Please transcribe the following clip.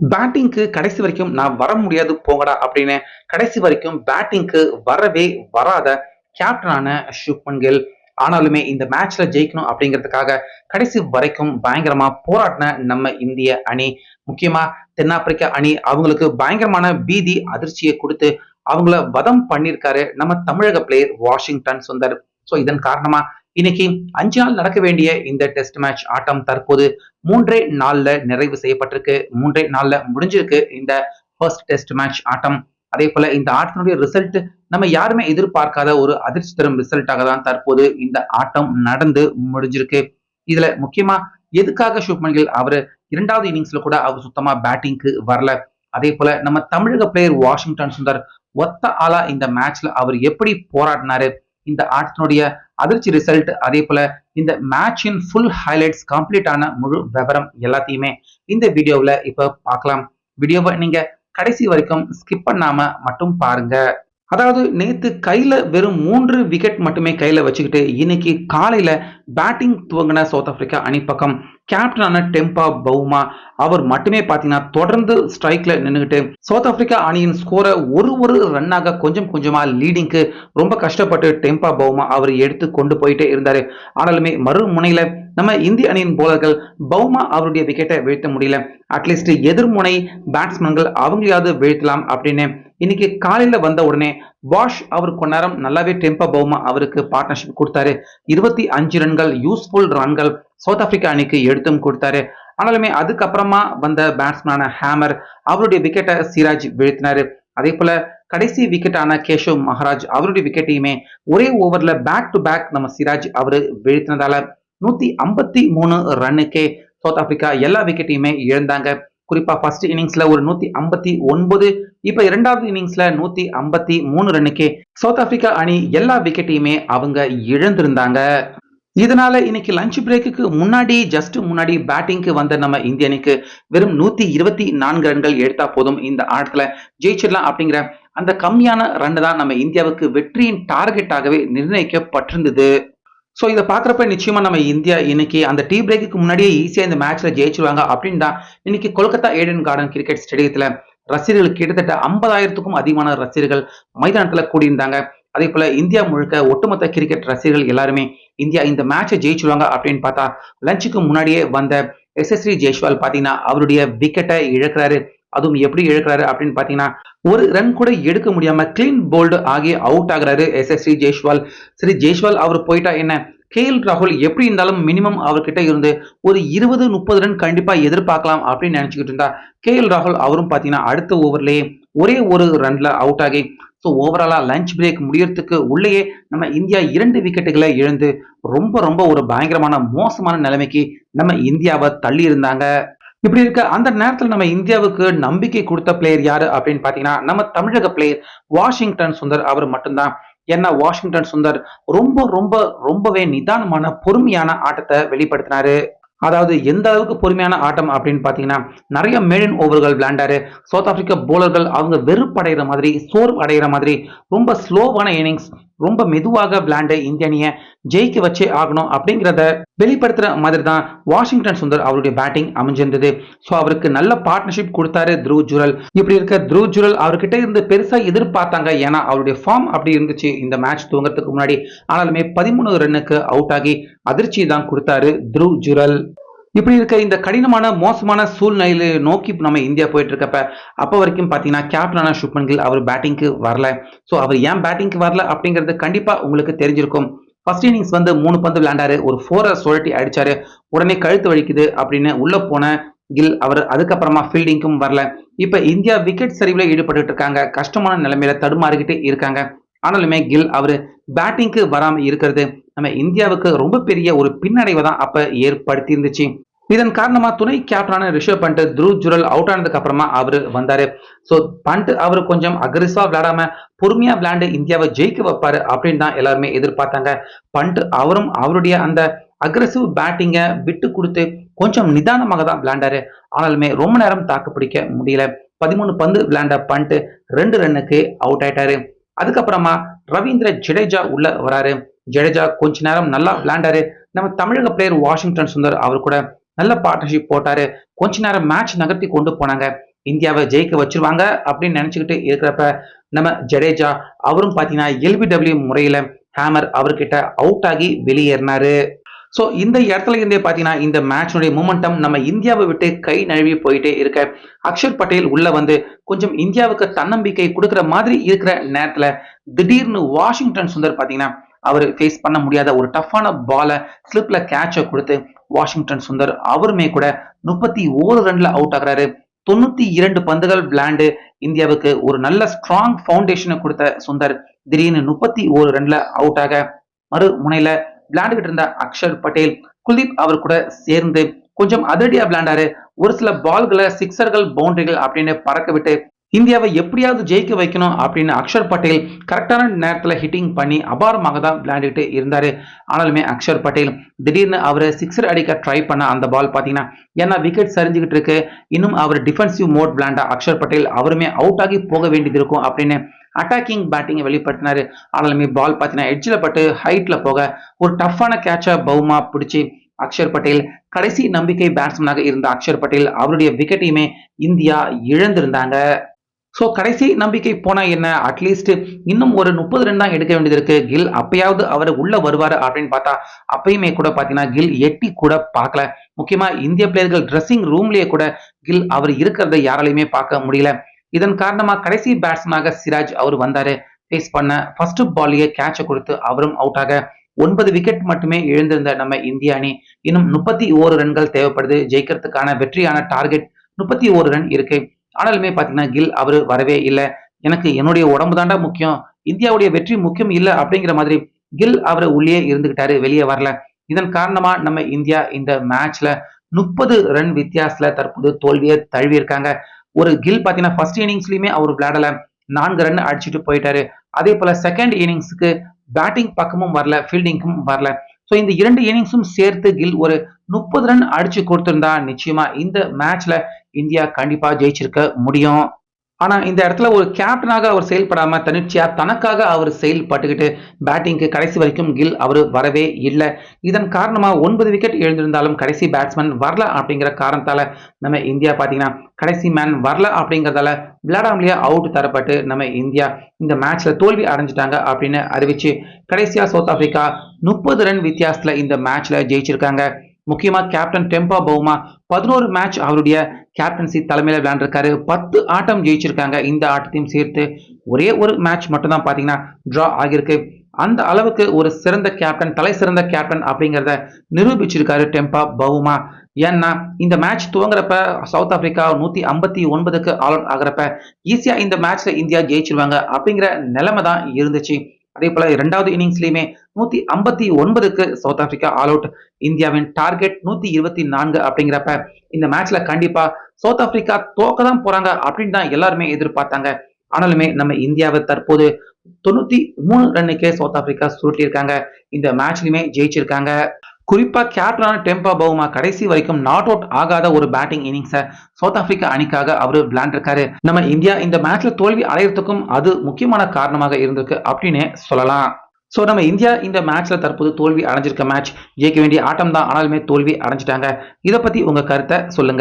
பேட்டிங்க்கு கடைசி வரைக்கும் நான் வர முடியாது போங்கடா அப்படின்னு கடைசி வரைக்கும் பேட்டிங்க்கு வரவே வராத கேப்டனான சுப்மன் கில் ஆனாலுமே இந்த மேட்ச்ல ஜெயிக்கணும் அப்படிங்கிறதுக்காக கடைசி வரைக்கும் பயங்கரமா போராடின நம்ம இந்திய அணி. முக்கியமா தென்னாப்பிரிக்க அணி அவங்களுக்கு பயங்கரமான பீதி அதிர்ச்சியை கொடுத்து அவங்கள வதம் பண்ணியிருக்காரு நம்ம தமிழக பிளேயர் வாஷிங்டன் சுந்தர். ஸோ இதன் காரணமா இன்னைக்கு அஞ்சு நாள் நடக்க வேண்டிய இந்த டெஸ்ட் மேட்ச் ஆட்டம் தற்போது மூன்றே நாள்ல நிறைவு செய்யப்பட்டிருக்கு. மூன்றே நாள்ல முடிஞ்சிருக்கு இந்த ஃபர்ஸ்ட் டெஸ்ட் மேட்ச் ஆட்டம். அதே போல இந்த ஆட்டத்தினுடைய ரிசல்ட் நம்ம யாருமே எதிர்பார்க்காத ஒரு அதிர்ச்சி தரும் ரிசல்ட்டாக தான் தற்போது இந்த ஆட்டம் நடந்து முடிஞ்சிருக்கு. இதுல முக்கியமா எதுக்காக சுப்மன் கில் அவர் இரண்டாவது இன்னிங்ஸ்ல கூட அவர் சுத்தமா பேட்டிங்க்கு வரல. அதே போல நம்ம தமிழக பிளேயர் வாஷிங்டன் சுந்தர் ஒத்த ஆளா இந்த மேட்ச்ல அவர் எப்படி போராடினாரு? இந்த ஆட்டத்தினுடைய அதிர்ச்சி ரிசல்ட் அதே போல இந்த மேட்சின் ஃபுல் ஹைலைட்ஸ் கம்ப்ளீட் ஆன முழு விவரம் எல்லாத்தையுமே இந்த வீடியோவில் இப்போ பார்க்கலாம். வீடியோவை நீங்க கடைசி வரைக்கும் ஸ்கிப் பண்ணாம மட்டும் பாருங்க. அதாவது நேத்து கையில வெறும் மூன்று விக்கெட் மட்டுமே கையில வச்சுக்கிட்டு இன்னைக்கு காலையில பேட்டிங் துவங்கின சவுத் ஆப்பிரிக்கா அணி பக்கம் கேப்டனான டெம்பா பவுமா அவர் மட்டுமே பார்த்தீங்கன்னா தொடர்ந்து ஸ்ட்ரைக்ல நின்றுகிட்டு சவுத் ஆப்பிரிக்கா அணியின் ஸ்கோரை ஒரு ஒரு ரன்னாக கொஞ்சம் கொஞ்சமா லீடிங்க்கு ரொம்ப கஷ்டப்பட்டு டெம்பா பவுமா அவர் எடுத்து கொண்டு போயிட்டே இருந்தாரு. ஆனாலுமே மறுமுனையில நம்ம இந்திய அணியின் போலர்கள் பவுமா அவருடைய விக்கெட்டை வீழ்த்த முடியல. அட்லீஸ்ட் எதிர்முனை பேட்ஸ்மேன்கள் அவங்களையாவது வீழ்த்தலாம் அப்படின்னு இன்னைக்கு காலையில வந்த உடனே வாஷ் அவர் கொஞ்ச நேரம் நல்லாவே டெம்பா பவுமா அவருக்கு பார்ட்னர்ஷிப் கொடுத்தாரு. இருபத்தி அஞ்சு ரன்கள் யூஸ்ஃபுல் ரன்கள் சவுத் ஆப்பிரிக்கா அணிக்கு எடுத்தும் கொடுத்தாரு. ஆனாலுமே அதுக்கப்புறமா வந்த பேட்ஸ்மேனான ஹேமர் அவருடைய விக்கெட்டை சிராஜ் வீழ்த்தினாரு. அதே போல கடைசி விக்கெட்டான கேஷவ் மகாராஜ் அவருடைய விக்கெட்டையுமே ஒரே ஓவர்ல பேக் டு பேக் நம்ம சிராஜ் அவரு வீழ்த்தினதால நூத்தி ஐம்பத்தி மூணு ரன்னுக்கே சவுத் ஆப்பிரிக்கா எல்லா விக்கெட்டையுமே இழந்தாங்க. குறிப்பா ஃபர்ஸ்ட் இன்னிங்ஸ்ல ஒரு நூத்தி ஐம்பத்தி ஒன்பது இப்ப இரண்டாவது இன்னிங்ஸ்ல நூத்தி ஐம்பத்தி மூணு ரன்னுக்கே சவுத் ஆப்பிரிக்கா அணி எல்லா விக்கெட்டையுமே அவங்க இழந்திருந்தாங்க. இதனால இன்னைக்கு லஞ்ச் பிரேக்குக்கு முன்னாடி ஜஸ்ட் முன்னாடி பேட்டிங்க்கு வந்த நம்ம இந்திய அணிக்கு வெறும் நூத்தி இருபத்தி நான்கு ரன்கள் எடுத்தா போதும் இந்த ஆட்டத்துல. ஜெயிச்சிடலாம் அப்படிங்கிற அந்த கம்மியான ரன் தான் நம்ம இந்தியாவுக்கு வெற்றியின் டார்கெட்டாகவே நிர்ணயிக்கப்பட்டிருந்தது. ஸோ இதை பார்க்குறப்ப நிச்சயமாக நம்ம இந்தியா இன்னைக்கு அந்த டீ பிரேக்குக்கு முன்னாடியே ஈஸியாக இந்த மேட்ச்ல ஜெயிச்சிருவாங்க அப்படின்னு தான் இன்னைக்கு கொல்கத்தா ஏடன் கார்டன் கிரிக்கெட் ஸ்டேடியத்தில் ரசிகர்கள் கிட்டத்தட்ட ஐம்பதாயிரத்துக்கும் அதிகமான ரசிகர்கள் மைதானத்தில் கூடியிருந்தாங்க. அதே போல இந்தியா முழுக்க ஒட்டுமொத்த கிரிக்கெட் ரசிகர்கள் எல்லாருமே இந்தியா இந்த மேட்சை ஜெயிச்சிருவாங்க அப்படின்னு பார்த்தா லஞ்சுக்கு முன்னாடியே வந்த எஸ்எஸ்ரி ஜெய்ஸ்வால் பார்த்தீங்கன்னா அவருடைய விக்கெட்டை இழக்கிறாரு. அதுவும் எப்படி இழக்கிறாரு அப்படின்னு பார்த்தீங்கன்னா ஒரு ரன் கூட எடுக்க முடியாம கிளீன் போல்டு ஆகி அவுட் ஆகுறாரு எஸ்எஸ்ரி ஜெய்ஸ்வால். சரி ஜெய்ஸ்வால் அவர் போயிட்டா என்ன? கே எல் ராகுல் எப்படி இருந்தாலும் மினிமம் அவர்கிட்ட இருந்து ஒரு இருபது முப்பது ரன் கண்டிப்பா எதிர்பார்க்கலாம் அப்படின்னு நினைச்சுக்கிட்டு இருந்தா கே எல் ராகுல் அவரும் பார்த்தீங்கன்னா அடுத்த ஓவர்லயே ஒரே ஒரு ரன்ல அவுட் ஆகி ஸோ ஓவராலாக லஞ்ச் பிரேக் முடியறதுக்கு உள்ளேயே நம்ம இந்தியா இரண்டு விக்கெட்டுகளை இழந்து ரொம்ப ரொம்ப ஒரு பயங்கரமான மோசமான நிலைமைக்கு நம்ம இந்தியாவை தள்ளி இருந்தாங்க. இப்படி இருக்க அந்த நேரத்தில் நம்ம இந்தியாவுக்கு நம்பிக்கை கொடுத்த பிளேயர் யாரு அப்படின்னு பார்த்தீங்கன்னா நம்ம தமிழக பிளேயர் வாஷிங்டன் சுந்தர் அவர் மட்டும்தான். ஏன்னா வாஷிங்டன் சுந்தர் ரொம்ப ரொம்ப ரொம்பவே நிதானமான பொறுமையான ஆட்டத்தை வெளிப்படுத்தினாரு. அதாவது எந்த அளவுக்கு பொறுமையான ஆட்டம் அப்படின்னு பார்த்தீங்கன்னா நிறைய மேடன் ஓவர்கள் விளையாண்டாரு. சவுத் ஆப்பிரிக்கா போலர்கள் அவங்க வெறுப்படைகிற மாதிரி சோர்வு அடைகிற மாதிரி ரொம்ப ஸ்லோவான இன்னிங்ஸ் ரொம்ப மெதுவாக விளையாண்டு இந்திய அணியை ஜெயிக்க வச்சே ஆகணும் அப்படிங்கிறத வெளிப்படுத்துற மாதிரி தான் வாஷிங்டன் சுந்தர் அவருடைய பேட்டிங் அமைஞ்சிருந்தது. ஸோ அவருக்கு நல்ல பார்ட்னர்ஷிப் கொடுத்தாரு த்ரூ ஜுரல் இப்படி இருக்க த்ரூ ஜுரல் அவர்கிட்ட இருந்து பெருசா எதிர்பார்த்தாங்க. ஏன்னா அவருடைய ஃபார்ம் அப்படி இருந்துச்சு. இந்த மேட்ச் துவங்கறதுக்கு முன்னாடி ஆனாலுமே பதிமூணு ரன்னுக்கு அவுட் ஆகி அதிர்ச்சி தான் கொடுத்தாரு த்ரூ ஜுரல் இப்படி இருக்க இந்த கடினமான மோசமான சூழ்நிலையில நோக்கி நம்ம இந்தியா போயிட்டு இருக்கப்ப அப்போ வரைக்கும் பார்த்தீங்கன்னா கேப்டனான சுப்மன் கில் அவர் பேட்டிங்க்கு வரல. ஸோ அவர் ஏன் பேட்டிங்க்கு வரல அப்படிங்கிறது கண்டிப்பாக உங்களுக்கு தெரிஞ்சிருக்கும். ஃபர்ஸ்ட் இன்னிங்ஸ் வந்து மூணு பந்து விளையாண்டாரு ஒரு ஃபோரை சுழட்டி அடிச்சாரு உடனே கழுத்து வலிக்குது அப்படின்னு உள்ள போன கில் அவர் அதுக்கப்புறமா ஃபீல்டிங்க்கும் வரல. இப்போ இந்தியா விக்கெட் சரிவில் ஈடுபட்டு இருக்காங்க கஷ்டமான நிலைமையில தடுமாறிக்கிட்டே இருக்காங்க. ஆனாலுமே கில் அவர் பேட்டிங்க்கு வராமல் இருக்கிறது நம்ம இந்தியாவுக்கு ரொம்ப பெரிய ஒரு பின்னடைவை தான் அப்ப ஏற்படுத்தி இருந்துச்சு இதன் காரணமா துணை கேப்டனான ரிஷப் பண்ட் த்ரூ ஜுரல் அவுட் ஆனதுக்கு அப்புறமா அவர் வந்தாரு. ஸோ பண்ட் அவர் கொஞ்சம் அக்ரெசிவா விளையாடாம பொறுமையா விளையாண்டு இந்தியாவை ஜெயிக்க வைப்பாரு அப்படின்னு தான் எல்லாருமே எதிர்பார்த்தாங்க. பண்ட் அவரும் அவருடைய அந்த அக்ரெசிவ் பேட்டிங்கை விட்டு கொடுத்து கொஞ்சம் நிதானமாக தான் விளையாண்டாரு. ஆனாலுமே ரொம்ப நேரம் தாக்கு பிடிக்க முடியல. பதிமூணு பந்து விளையாண்ட பண்ட் ரெண்டு ரன்னுக்கு அவுட் ஆயிட்டாரு. அதுக்கப்புறமா ரவீந்திர ஜடேஜா உள்ள வராரு. ஜடேஜா கொஞ்ச நேரம் நல்லா விளையாண்டாரு. நம்ம தமிழக பிளேயர் வாஷிங்டன் சுந்தர் அவர் கூட நல்ல பார்ட்னர்ஷிப் போட்டாரு. கொஞ்ச நேரம் மேட்ச் நகர்த்தி கொண்டு போனாங்க. இந்தியாவை ஜெயிக்க வச்சிருவாங்க அப்படின்னு நினைச்சுக்கிட்டு இருக்கிறப்ப நம்ம ஜடேஜா அவரும் பாத்தீங்கன்னா எல்பிடபிள்யூ முறையில ஹேமர் அவர்கிட்ட அவுட் ஆகி வெளியேறினாரு. ஸோ இந்த இடத்துல இருந்தே பார்த்தீங்கன்னா இந்த மேட்ச்னுடைய மூமெண்டம் நம்ம இந்தியாவை விட்டு கை நழுவி போயிட்டே இருக்க. அக்ஷர் பட்டேல் உள்ள வந்து கொஞ்சம் இந்தியாவுக்கு தன்னம்பிக்கை கொடுக்குற மாதிரி இருக்கிற நேரத்தில் திடீர்னு வாஷிங்டன் சுந்தர் பார்த்தீங்கன்னா அவர் ஃபேஸ் பண்ண முடியாத ஒரு டஃப்பான பாலை ஸ்லிப்ல கேட்சை கொடுத்து வாஷிங்டன் சுந்தர் அவருமே கூட முப்பத்தி ஓரு ரன்ல அவுட் ஆகுறாரு. தொண்ணூத்தி இரண்டு பந்துகள் விளையாண்டு இந்தியாவுக்கு ஒரு நல்ல ஸ்ட்ராங் ஃபவுண்டேஷனை கொடுத்த சுந்தர் திடீர்னு முப்பத்தி ஓரு ரன்ல அவுட் ஆக மறு முனையில விளையாண்டுகிட்டு இருந்த அக்ஷர் பட்டேல் குல்தீப் அவர் கூட சேர்ந்து கொஞ்சம் அதிரடியா விளையாண்டாரு. ஒரு சில பால்களை சிக்ஸர்கள் பவுண்டரிகள் அப்படின்னு பறக்க விட்டு இந்தியாவை எப்படியாவது ஜெயிக்க வைக்கணும் அப்படின்னு அக்ஷர் பட்டேல் கரெக்டான நேரத்தில் ஹிட்டிங் பண்ணி அபாரமாக தான் விளையாண்டுட்டு இருந்தார். ஆனாலுமே அக்ஷர் பட்டேல் திடீர்னு அவர் சிக்ஸர் அடிக்க ட்ரை பண்ண அந்த பால் பார்த்தீங்கன்னா ஏன்னா விக்கெட் சரிஞ்சுக்கிட்டு இருக்கு. இன்னும் அவர் டிஃபென்சிவ் மோட் விளையாண்டா அக்ஷர் பட்டேல் அவருமே அவுட் ஆகி போக வேண்டியது இருக்கும் அப்படின்னு அட்டாக்கிங் பேட்டிங்கை வெளிப்படுத்தினார். ஆனாலுமே பால் பார்த்தீங்கன்னா எட்ஜில் பட்டு ஹைட்டில் போக ஒரு டஃப்பான கேட்சை பவுமா பிடிச்சி அக்ஷர் பட்டேல் கடைசி நம்பிக்கை பேட்ஸ்மேனாக இருந்த அக்ஷர் பட்டேல் அவருடைய விக்கெட்டையுமே இந்தியா இழந்திருந்தாங்க. ஸோ கடைசி நம்பிக்கை போனால் என்ன? அட்லீஸ்ட் இன்னும் ஒரு முப்பது ரன் தான் எடுக்க வேண்டியது இருக்கு. கில் அப்பயாவது அவர் உள்ள வருவார் அப்படின்னு பார்த்தா அப்பயுமே கூட பார்த்தீங்கன்னா கில் எட்டி கூட பார்க்கல. முக்கியமாக இந்திய பிளேயர்கள் ட்ரெஸ்ஸிங் ரூம்லயே கூட கில் அவர் இருக்கிறத யாராலையுமே பார்க்க முடியல. இதன் காரணமா கடைசி பேட்ஸ்மேனாக சிராஜ் அவர் வந்தாரு. ஃபேஸ் பண்ண ஃபர்ஸ்ட் பால்லையே கேட்சை கொடுத்து அவரும் அவுட் ஆக ஒன்பது விக்கெட் மட்டுமே எழுந்திருந்த நம்ம இந்திய அணி இன்னும் முப்பத்தி ஓரு ரன்கள் தேவைப்படுது. ஜெயிக்கிறதுக்கான வெற்றியான டார்கெட் முப்பத்தி ஓரு ரன் இருக்கு. ஆனாலுமே பாத்தீங்கன்னா கில் அவர் வரவே இல்லை. எனக்கு என்னுடைய உடம்பு தாண்டா முக்கியம். இந்தியாவுடைய வெற்றி முக்கியம் இல்லை அப்படிங்கிற மாதிரி கில் அவர் உள்ளே இருந்துகிட்டாரு வெளியே வரல. இதன் காரணமா நம்ம இந்தியா இந்த மேட்ச்ல முப்பது ரன் வித்தியாசத்துல தற்போது தோல்வியை தழுவியிருக்காங்க. ஒரு கில் பாத்தீங்கன்னா ஃபர்ஸ்ட் இன்னிங்ஸ்லயுமே அவர் விளையாடல. நான்கு ரன் அடிச்சுட்டு போயிட்டாரு. அதே போல செகண்ட் இன்னிங்ஸுக்கு பேட்டிங் பக்கமும் வரல ஃபீல்டிங்க்கும் வரல. ஸோ இந்த இரண்டு இன்னிங்ஸும் சேர்த்து கில் ஒரு முப்பது ரன் அடிச்சு கொடுத்திருந்தா நிச்சயமா இந்த மேட்ச்ல இந்தியா கண்டிப்பா ஜெயிச்சிருக்க முடியும். ஆனா இந்த இடத்துல ஒரு கேப்டனாக அவர் செயல்படாம தனிச்சையா தனக்காக அவர் செயல்பட்டுக்கிட்டு பேட்டிங்க்கு கடைசி வரைக்கும் கில் அவர் வரவே இல்லை. இதன் காரணமா ஒன்பது விக்கெட் எழுந்திருந்தாலும் கடைசி பேட்ஸ்மேன் வரல அப்படிங்கிற காரணத்தால நம்ம இந்தியா பாத்தீங்கன்னா கடைசி மேன் வரல அப்படிங்கிறதால விளையாடாமலேயே அவுட் தரப்பட்டு நம்ம இந்தியா இந்த மேட்ச்ல தோல்வி அடைஞ்சிட்டாங்க அப்படின்னு அறிவிச்சு கடைசியா சவுத் ஆப்பிரிக்கா முப்பது ரன் வித்தியாசத்துல இந்த மேட்ச்ல ஜெயிச்சிருக்காங்க. முக்கியமா கேப்டன் டெம்பா பவுமா பதினோரு மேட்ச் அவருடைய கேப்டன்சி தலைமையில் விளையாண்டுருக்காரு. பத்து ஆட்டம் ஜெயிச்சிருக்காங்க. இந்த ஆட்டத்தையும் சேர்த்து ஒரே ஒரு மேட்ச் மட்டும்தான் பார்த்தீங்கன்னா பாத்தீங்கன்னா டிரா ஆகியிருக்கு. அந்த அளவுக்கு ஒரு சிறந்த கேப்டன் தலை சிறந்த கேப்டன் அப்படிங்கிறத நிரூபிச்சிருக்காரு டெம்பா பவுமா ஏன்னா இந்த மேட்ச் துவங்குறப்ப சவுத் ஆப்பிரிக்கா நூத்தி ஐம்பத்தி ஒன்பதுக்கு ஆல் அவுட் ஆகிறப்ப ஈஸியா இந்த மேட்ச்ல இந்தியா ஜெயிச்சிருவாங்க அப்படிங்கிற நிலைமை தான் இருந்துச்சு. அதே போல இரண்டாவது இன்னிங்ஸ்லயுமே நூத்தி ஐம்பத்தி ஒன்பதுக்கு சவுத் ஆப்பிரிக்கா ஆல் அவுட். இந்தியாவின் டார்கெட் நூத்தி இருபத்தி நான்கு அப்படிங்கிறப்ப இந்த மேட்ச்ல கண்டிப்பா சவுத் ஆப்பிரிக்கா தோக்க தான் போறாங்க அப்படின்னு தான் எல்லாருமே எதிர்பார்த்தாங்க. ஆனாலுமே நம்ம இந்தியாவை தற்போது தொண்ணூத்தி மூணு ரன்னுக்கே சவுத் ஆப்பிரிக்கா சுருட்டியிருக்காங்க. இந்த மேட்ச்லயுமே ஜெயிச்சிருக்காங்க. குறிப்பா கேப்டனான டெம்பா பவுமா கடைசி வரைக்கும் நாட் அவுட் ஆகாத ஒரு பேட்டிங் இன்னிங்ஸை சவுத் ஆப்பிரிக்கா அணிக்காக அவர் விளையாண்டிருக்காரு நம்ம இந்தியா இந்த மேட்ச்ல தோல்வி அடையறதுக்கும் அது முக்கியமான காரணமாக இருந்திருக்கு அப்படின்னு சொல்லலாம். ஸோ நம்ம இந்தியா இந்த மேட்ச்ல தற்போது தோல்வி அடைஞ்சிருக்க மேட்ச் ஜெயிக்க வேண்டிய ஆட்டம் தான் ஆனாலுமே தோல்வி அடைஞ்சிட்டாங்க. இதை பத்தி உங்க கருத்தை சொல்லுங்க.